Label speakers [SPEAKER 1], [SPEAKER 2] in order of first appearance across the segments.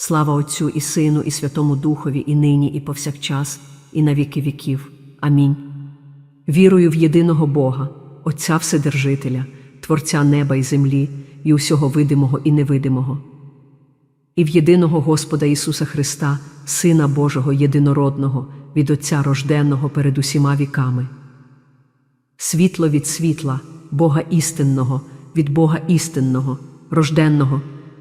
[SPEAKER 1] Слава Отцю і Сину, і Святому Духові, і нині, і повсякчас, і на віки віків. Амінь. Вірую в єдиного Бога, Отця Вседержителя, Творця неба і землі, і усього видимого і невидимого, і в єдиного Господа Ісуса Христа, Сина Божого єдинородного, від Отця рожденного перед усіма віками. Світло від світла, Бога істинного, від Бога істинного, рожденного,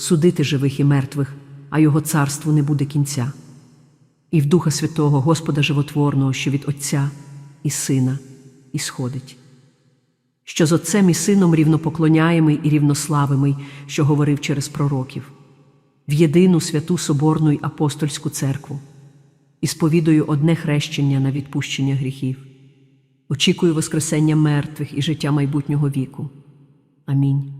[SPEAKER 1] судити живих і мертвих, а його царству не буде кінця і в Духа Святого, Господа Животворного, що від Отця і Сина і сходить, що з Отцем і Сином рівнопоклоняємий і рівнославимий, що говорив через пророків, в єдину святу Соборну й апостольську церкву, і сповідую одне хрещення на відпущення гріхів. Очікую Воскресення мертвих і життя майбутнього віку. Амінь.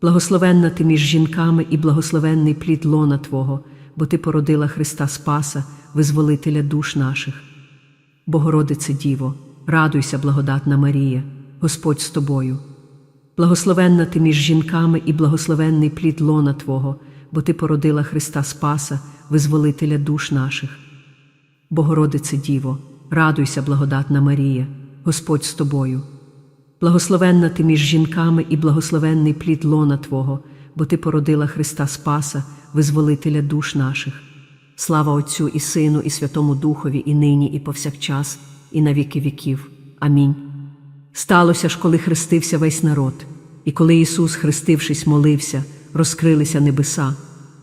[SPEAKER 1] Благословенна ти між жінками і благословенний плід лона Твого, бо Ти породила Христа Спаса, визволителя душ наших. Богородице Діво, радуйся, благодатна Марія, Господь з тобою. Благословенна ти між жінками і благословенний плід лона Твого, бо Ти породила Христа Спаса, визволителя душ наших. Богородице Діво, радуйся, благодатна Марія, Господь з тобою. Благословенна ти між жінками і благословенний плід лона Твого, бо Ти породила Христа Спаса, визволителя душ наших. Слава Отцю і Сину, і Святому Духові, і нині, і повсякчас, і на віки віків. Амінь. Сталося ж, коли хрестився весь народ, і коли Ісус, хрестившись, молився, розкрилися небеса,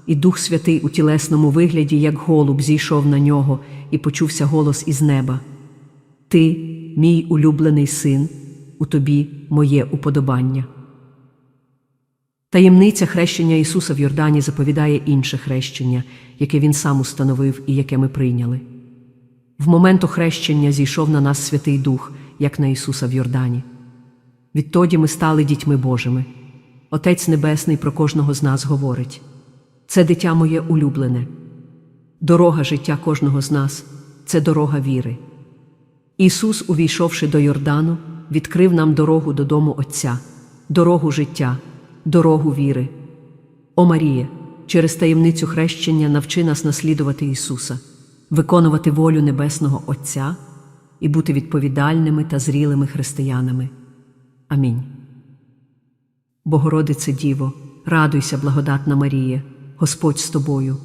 [SPEAKER 1] і Дух Святий у тілесному вигляді, як голуб, зійшов на нього, і почувся голос із неба. Ти, мій улюблений син, у тобі моє уподобання. Таємниця хрещення Ісуса в Йордані заповідає інше хрещення, яке Він сам установив і яке ми прийняли. В момент охрещення зійшов на нас Святий Дух, як на Ісуса в Йордані. Відтоді ми стали дітьми Божими. Отець Небесний про кожного з нас говорить це дитя моє улюблене. Дорога життя кожного з нас це дорога віри. Ісус, увійшовши до Йордану, відкрив нам дорогу додому Отця, дорогу життя, дорогу віри. О Маріє, через таємницю хрещення навчи нас наслідувати Ісуса, виконувати волю Небесного Отця і бути відповідальними та зрілими християнами. Амінь. Богородице Діво, радуйся, благодатна Марія, Господь з тобою.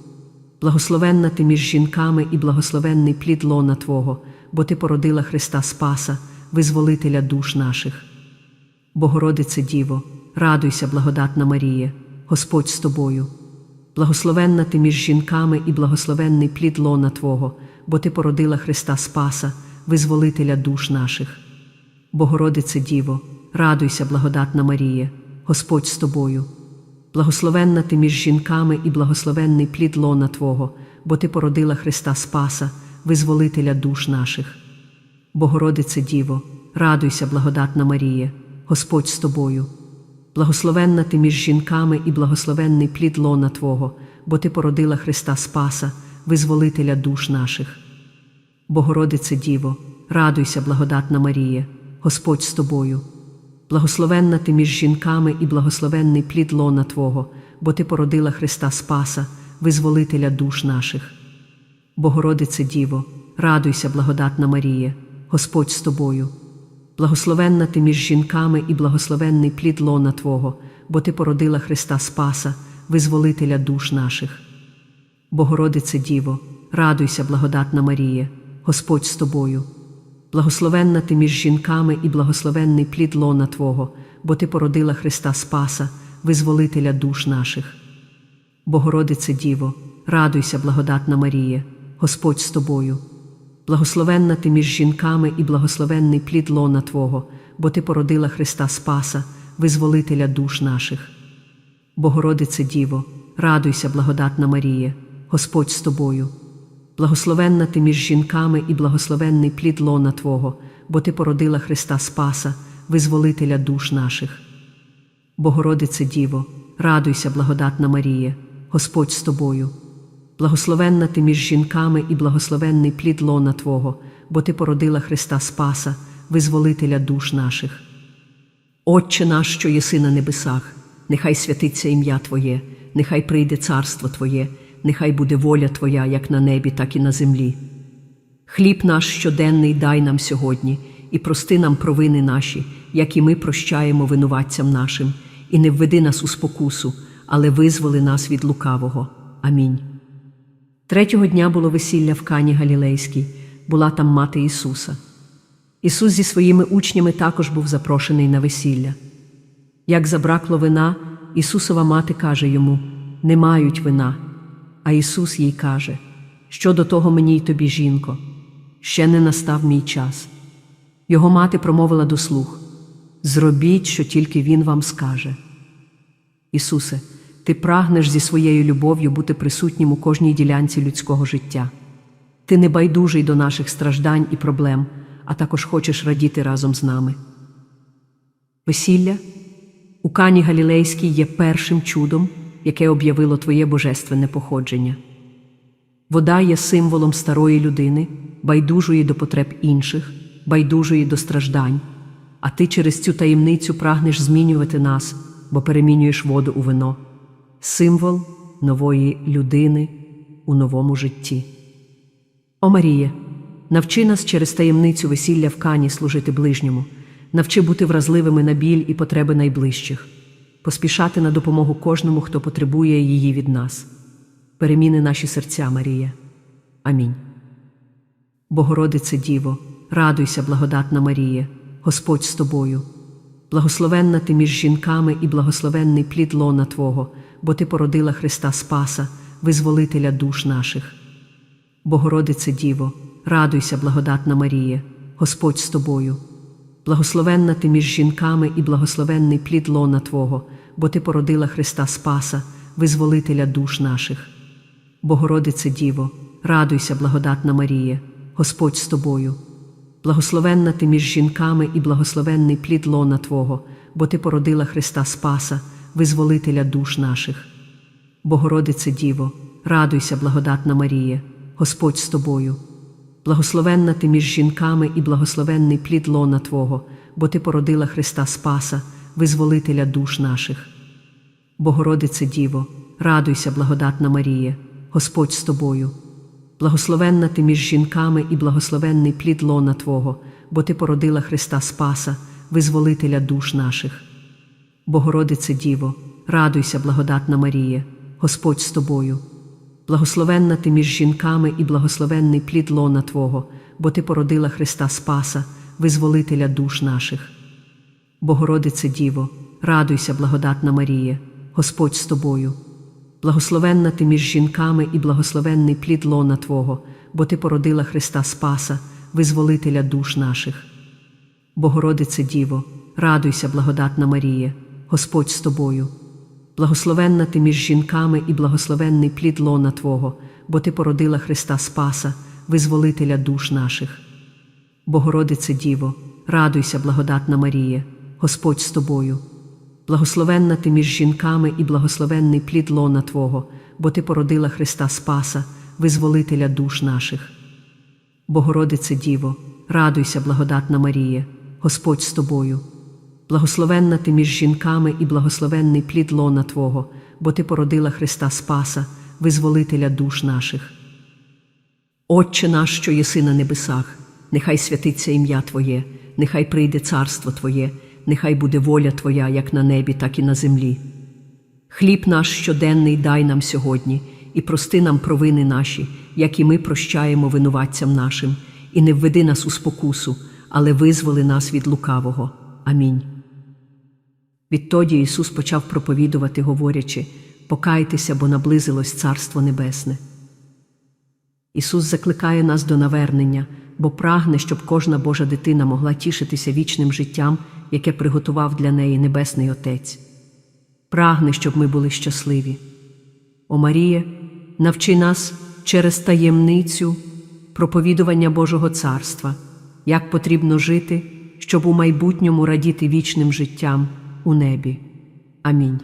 [SPEAKER 1] Благословенна ти між жінками і благословенний плід лона Твого, бо Ти породила Христа Спаса, визволителя душ наших. Богородице Діво, радуйся, благодатна Марія, Господь з тобою. Благословенна ти між жінками і благословенний плід лона Твого, бо Ти породила Христа Спаса, визволителя душ наших. Богородице Діво, радуйся, благодатна Марія, Господь з тобою. Благословенна ти між жінками і благословенний плід лона Твого, бо Ти породила Христа Спаса, визволителя душ наших. Богородице Діво, радуйся, благодатна Марія, Господь з тобою. Благословенна ти між жінками і благословенний плід лона Твого, бо Ти породила Христа Спаса, визволителя душ наших. Богородице Діво, радуйся, благодатна Марія, Господь з тобою. Благословенна ти між жінками і благословенний плід лона Твого, бо Ти породила Христа Спаса, визволителя душ наших. Богородице Діво, радуйся, благодатна Марія, Господь з тобою. Благословенна ти між жінками і благословенний плід лона Твого, бо Ти породила Христа Спаса, визволителя душ наших. Богородице Діво, радуйся, благодатна Марія, Господь з тобою. Благословенна ти між жінками і благословенний плід лона Твого, бо Ти породила Христа Спаса, визволителя душ наших. Богородице Діво, радуйся, благодатна Марія, Господь з тобою. Благословенна ти між жінками і благословенний плід лона Твого, бо Ти породила Христа Спаса, визволителя душ наших. Богородице Діво, радуйся, благодатна Марія, Господь з тобою. Благословенна ти між жінками і благословенний плід лона Твого, бо Ти породила Христа Спаса, визволителя душ наших. Богородице Діво, радуйся, благодатна Марія, Господь з тобою. Благословенна ти між жінками і благословенний плід лона Твого, бо Ти породила Христа Спаса, визволителя душ наших. Отче наш, що єси на небесах, нехай святиться ім'я Твоє, нехай прийде царство Твоє, нехай буде воля Твоя, як на небі, так і на землі. Хліб наш щоденний дай нам сьогодні, і прости нам провини наші, як і ми прощаємо винуватцям нашим, і не введи нас у спокусу, але визволи нас від лукавого. Амінь. Третього дня було весілля в Кані Галілейській, була там мати Ісуса. Ісус зі своїми учнями також був запрошений на весілля. Як забракло вина, Ісусова мати каже йому: Не мають вина. А Ісус їй каже: Що до того мені й тобі, жінко, ще не настав мій час. Його мати промовила до слуг: Зробіть, що тільки Він вам скаже. Ісусе, Ти прагнеш зі своєю любов'ю бути присутнім у кожній ділянці людського життя. Ти не байдужий до наших страждань і проблем, а також хочеш радіти разом з нами. Весілля у Кані Галілейській є першим чудом, яке об'явило Твоє божественне походження. Вода є символом старої людини, байдужої до потреб інших, байдужої до страждань, а ти через цю таємницю прагнеш змінювати нас, бо перемінюєш воду у вино, символ нової людини у новому житті. О Маріє, навчи нас через таємницю весілля в Кані служити ближньому, навчи бути вразливими на біль і потреби найближчих, поспішати на допомогу кожному, хто потребує її від нас. Переміни наші серця, Марія. Амінь. Богородице Діво, радуйся, благодатна Марія, Господь з тобою. Благословенна ти між жінками і благословенний плід лона Твого, бо Ти породила Христа Спаса, визволителя душ наших. Богородице Діво, радуйся, благодатна Марія, Господь з тобою. Благословенна ти між жінками і благословенний плід лона Твого, бо Ти породила Христа Спаса, визволителя душ наших. Богородице Діво, радуйся, благодатна Марія, Господь з тобою. Благословенна ти між жінками і благословенний плід лона Твого, бо Ти породила Христа Спаса, визволителя душ наших. Богородице Діво, радуйся, благодатна Марія, Господь з тобою. Благословенна ти між жінками і благословенний плід лона Твого, бо Ти породила Христа Спаса, визволителя душ наших. Богородице Діво, радуйся, благодатна Марія, Господь з тобою. Благословенна ти між жінками і благословенний плід лона Твого, бо Ти породила Христа Спаса, визволителя душ наших. Богородице Діво, радуйся, благодатна Марія, Господь з тобою. Благословенна ти між жінками і благословенний плід лона Твого, бо Ти породила Христа Спаса, визволителя душ наших. Богородице Діво, радуйся, благодатна Марія, Господь з тобою. Благословенна ти між жінками і благословенний плід лона Твого, бо Ти породила Христа Спаса, визволителя душ наших. Богородице Діво, радуйся, благодатна Марія, Господь з тобою. Благословенна ти між жінками і благословенний плід лона Твого, бо Ти породила Христа Спаса, визволителя душ наших. Богородице Діво, радуйся, благодатна Марія, Господь з тобою. Благословенна ти між жінками і благословенний плід лона Твого, бо Ти породила Христа Спаса, визволителя душ наших. Богородице Діво, радуйся, благодатна Марія, Господь з тобою. Благословенна ти між жінками і благословенний плід лона Твого, бо Ти породила Христа Спаса, визволителя душ наших. Отче наш, що єси на небесах, нехай святиться ім'я Твоє, нехай прийде царство Твоє, нехай буде воля Твоя, як на небі, так і на землі. Хліб наш щоденний дай нам сьогодні, і прости нам провини наші, як і ми прощаємо винуватцям нашим, і не введи нас у спокусу, але визволи нас від лукавого. Амінь. Відтоді Ісус почав проповідувати, говорячи: Покайтеся, бо наблизилось Царство Небесне. Ісус закликає нас до навернення, бо прагне, щоб кожна Божа дитина могла тішитися вічним життям, яке приготував для неї Небесний Отець. Прагне, щоб ми були щасливі. О Маріє, навчи нас через таємницю проповідування Божого Царства, як потрібно жити, щоб у майбутньому радіти вічним життям у небі. Амінь.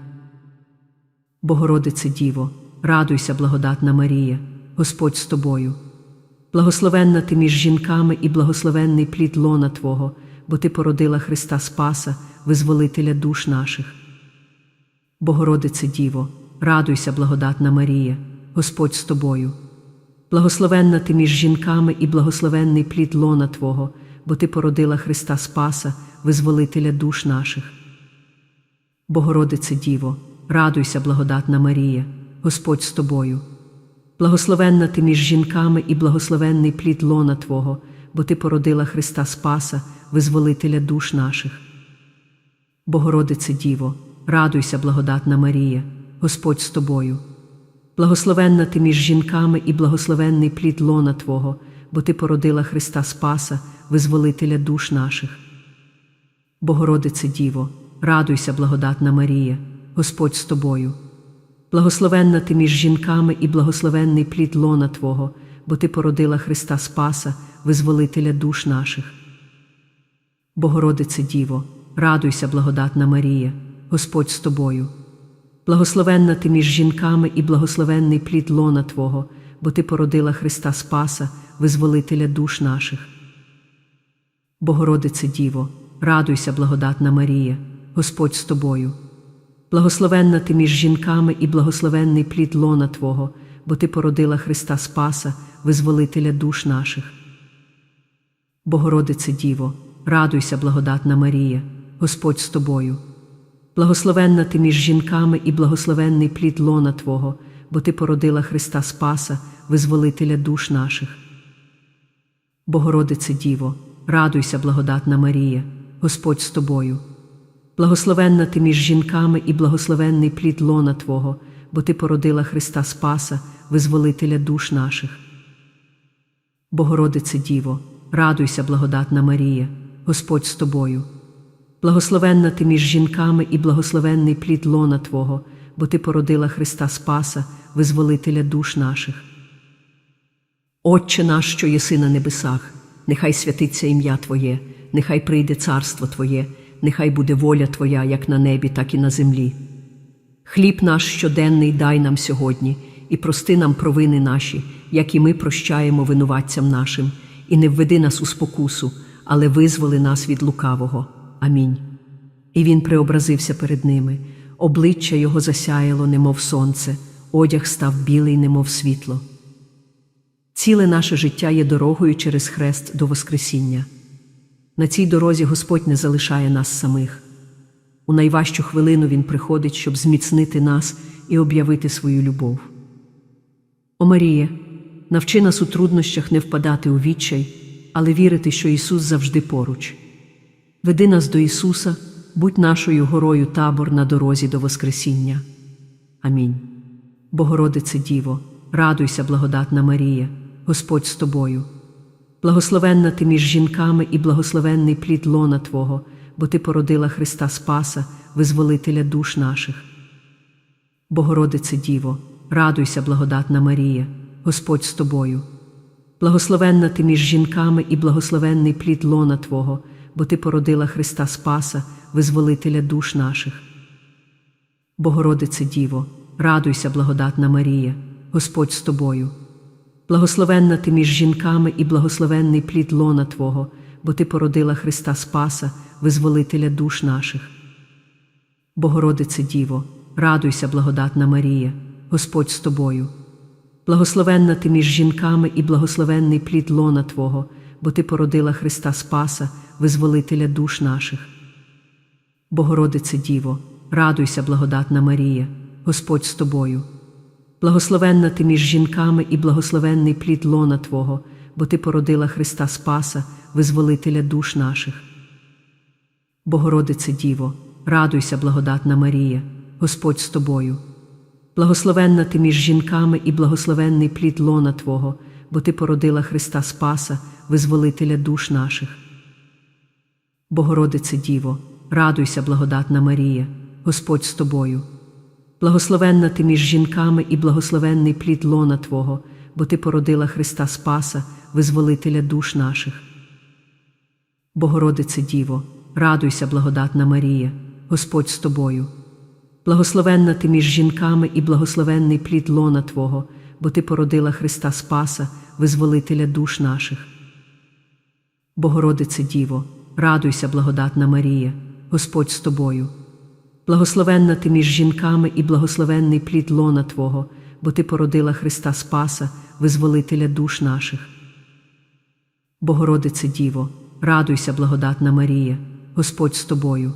[SPEAKER 1] Богородице Діво, радуйся, благодатна Марія, Господь з тобою. Благословенна ти між жінками і благословенний плід лона Твого, бо Ти породила Христа Спаса, визволителя душ наших. Богородице Діво, радуйся, благодатна Марія, Господь з тобою. Благословенна ти між жінками і благословенний плід лона Твого, бо Ти породила Христа Спаса, визволителя душ наших. Богородице Діво, радуйся, благодатна Марія, Господь з тобою. Благословенна ти між жінками і благословенний плід лона Твого, бо Ти породила Христа Спаса, визволителя душ наших. Богородице Діво, радуйся, благодатна Марія, Господь з тобою. Благословенна ти між жінками і благословенний плід лона Твого, бо Ти породила Христа Спаса, визволителя душ наших. Богородице Діво, радуйся, благодатна Марія, Господь з тобою. Благословенна ти між жінками і благословенний плід лона Твого, бо Ти породила Христа Спаса, визволителя душ наших. Богородице Діво, радуйся, благодатна Марія, Господь з тобою. Благословенна ти між жінками і благословенний плід лона Твого, бо Ти породила Христа Спаса, визволителя душ наших. Богородице Діво, радуйся, благодатна Марія, Господь з тобою. Благословенна ти між жінками і благословенний плід лона Твого, бо Ти породила Христа Спаса, визволителя душ наших. Богородице Діво, радуйся, благодатна Марія, Господь з тобою. Благословенна ти між жінками і благословенний плід лона Твого, бо Ти породила Христа Спаса, визволителя душ наших. Богородице Діво, радуйся, благодатна Марія, Господь з тобою. Благословенна ти між жінками і благословенний плід лона Твого, бо Ти породила Христа Спаса, визволителя душ наших. Богородице Діво, радуйся, благодатна Марія, Господь з тобою. Благословенна ти між жінками і благословенний плід лона Твого, бо Ти породила Христа Спаса, визволителя душ наших. Отче наш, що єси на небесах, нехай святиться ім'я Твоє, нехай прийде царство Твоє, нехай буде воля Твоя, як на небі, так і на землі. Хліб наш щоденний дай нам сьогодні, і прости нам провини наші, як і ми прощаємо винуватцям нашим, і не введи нас у спокусу, але визволи нас від лукавого. Амінь. І він преобразився перед ними, обличчя його засяяло, немов сонце, одяг став білий, немов світло. Ціле наше життя є дорогою через хрест до Воскресіння. На цій дорозі Господь не залишає нас самих. У найважчу хвилину Він приходить, щоб зміцнити нас і об'явити свою любов. О Маріє, навчи нас у труднощах не впадати у відчай, але вірити, що Ісус завжди поруч. Веди нас до Ісуса, будь нашою горою табор на дорозі до Воскресіння. Амінь. Богородице Діво, радуйся, благодатна Марія, Господь з тобою. Благословенна ти між жінками і благословенний плід лона Твого, бо Ти породила Христа Спаса, визволителя душ наших. Богородице Діво, радуйся, благодатна Марія, Господь з тобою. Благословенна ти між жінками і благословенний плід лона Твого, бо Ти породила Христа Спаса, визволителя душ наших. Богородице Діво, радуйся, благодатна Марія, Господь з тобою. Благословенна ти між жінками і благословенний плід лона Твого, бо Ти породила Христа Спаса, визволителя душ наших. Богородице Діво, радуйся, благодатна Марія, Господь з тобою. Благословенна ти між жінками і благословенний плід лона Твого, бо Ти породила Христа Спаса, визволителя душ наших. Богородице Діво, радуйся, благодатна Марія, Господь з тобою. Благословенна ти між жінками і благословенний плід лона Твого, бо Ти породила Христа Спаса, визволителя душ наших. Богородице Діво, радуйся, благодатна Марія, Господь з тобою. Благословенна ти між жінками і благословенний плід лона Твого, бо Ти породила Христа Спаса, визволителя душ наших. Богородице Діво, радуйся, благодатна Марія, Господь з тобою. Благословенна ти між жінками і благословенний плід лона Твого, бо Ти породила Христа Спаса, визволителя душ наших. Богородице Діво, радуйся, благодатна Марія, Господь з тобою. Благословенна ти між жінками і благословенний плід лона Твого, бо Ти породила Христа Спаса, визволителя душ наших. Богородице Діво, радуйся, благодатна Марія, Господь з тобою. Благословенна ти між жінками і благословенний плід лона Твого, бо Ти породила Христа Спаса, визволителя душ наших. Богородице Діво, радуйся, благодатна Марія, Господь з тобою.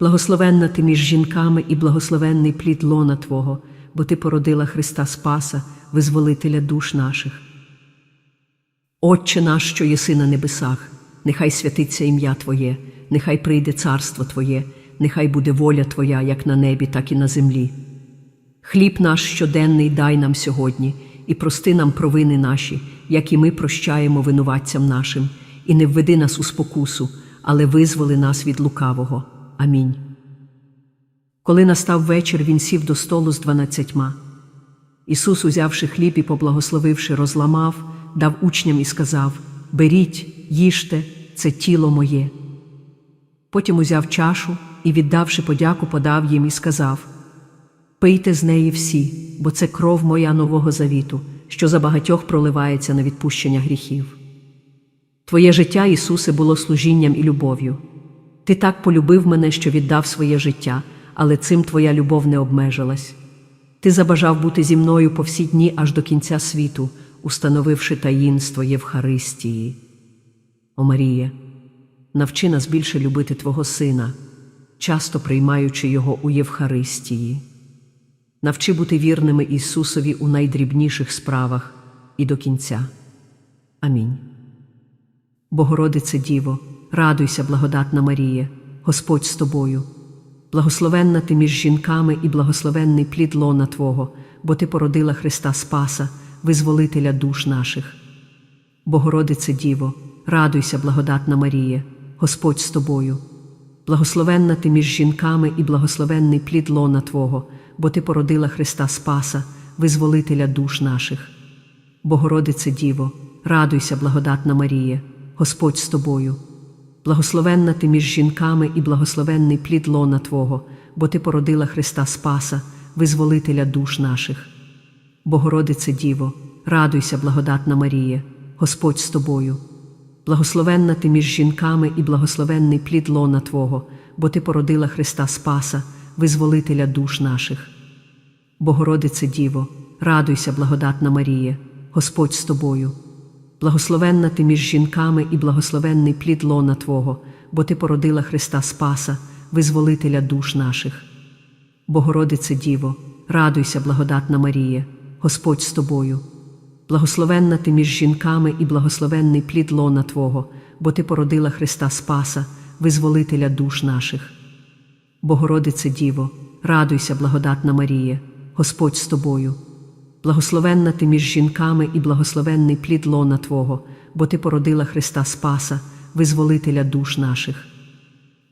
[SPEAKER 1] Благословенна ти між жінками і благословенний плід лона Твого, бо Ти породила Христа Спаса, визволителя душ наших. Отче наш, що єси на небесах, нехай святиться ім'я Твоє, нехай прийде царство Твоє, нехай буде воля Твоя, як на небі, так і на землі. Хліб наш щоденний дай нам сьогодні, і прости нам провини наші, як і ми прощаємо винуватцям нашим, і не введи нас у спокусу, але визволи нас від лукавого. Амінь. Коли настав вечір, він сів до столу з дванадцятьма. Ісус, узявши хліб і поблагословивши, розламав, дав учням і сказав: Беріть, їжте, це тіло моє. Потім узяв чашу і, віддавши подяку, подав їм і сказав: Пийте з неї всі, бо це кров моя нового завіту, що за багатьох проливається на відпущення гріхів. Твоє життя, Ісусе, було служінням і любов'ю. Ти так полюбив мене, що віддав своє життя, але цим твоя любов не обмежилась. Ти забажав бути зі мною по всі дні аж до кінця світу, установивши таїнство Євхаристії. О Марія, навчи нас більше любити Твого Сина, часто приймаючи Його у Євхаристії. Навчи бути вірними Ісусові у найдрібніших справах і до кінця. Амінь. Богородице Діво, радуйся, благодатна Марія, Господь з тобою. Благословенна ти між жінками і благословенний плід лона Твого, бо Ти породила Христа Спаса, визволителя душ наших. Богородице Діво, радуйся, благодатна Марія, Господь з тобою. Благословенна ти між жінками і благословенний плід лона Твого, бо Ти породила Христа Спаса, визволителя душ наших. Богородице Діво, радуйся, благодатна Марія, Господь з тобою. Благословенна ти між жінками і благословенний плід лона Твого, бо Ти породила Христа Спаса, визволителя душ наших. Богородице Діво, радуйся, благодатна Марія, Господь з тобою. Благословенна ти між жінками і благословенний плід лона Твого, бо Ти породила Христа Спаса, визволителя душ наших. Богородице Діво, радуйся, благодатна Марія, Господь з тобою. Благословенна ти між жінками і благословенний плід лона Твого, бо Ти породила Христа Спаса, визволителя душ наших. Богородице Діво, радуйся, благодатна Марія, Господь з тобою. Благословенна ти між жінками і благословенний плід лона Твого, бо Ти породила Христа Спаса, визволителя душ наших. Богородице Діво, радуйся, благодатна Марія, Господь з тобою. Благословенна ти між жінками і благословенний плід лона Твого, бо Ти породила Христа Спаса, визволителя душ наших.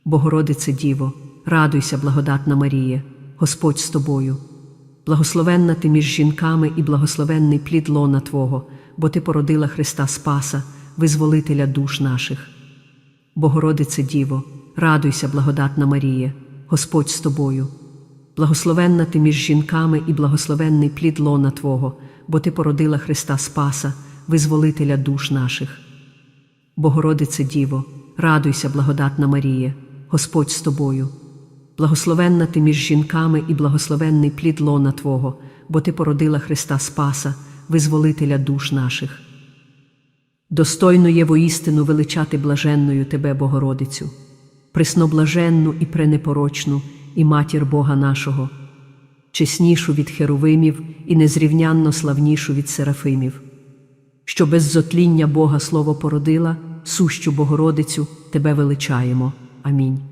[SPEAKER 1] Богородице Діво, радуйся, благодатна Марія, Господь з тобою. Благословенна ти між жінками і благословенний плід лона Твого, бо Ти породила Христа Спаса, визволителя душ наших. Богородице Діво, радуйся, благодатна Марія, Господь з тобою. Благословенна ти між жінками і благословенний плід лона Твого, бо Ти породила Христа Спаса, визволителя душ наших. Богородице Діво, радуйся, благодатна Марія, Господь з тобою. Благословенна ти між жінками і благословенний плід лона Твого, бо Ти породила Христа Спаса, визволителя душ наших. Достойно є воістину величати блаженною Тебе, Богородицю, пресноблаженну і пренепорочну, і матір Бога нашого. чеснішу від херовимів і незрівнянно славнішу від серафимів, що без зотління Бога Слово породила, сущу Богородицю Тебе величаємо. Амінь.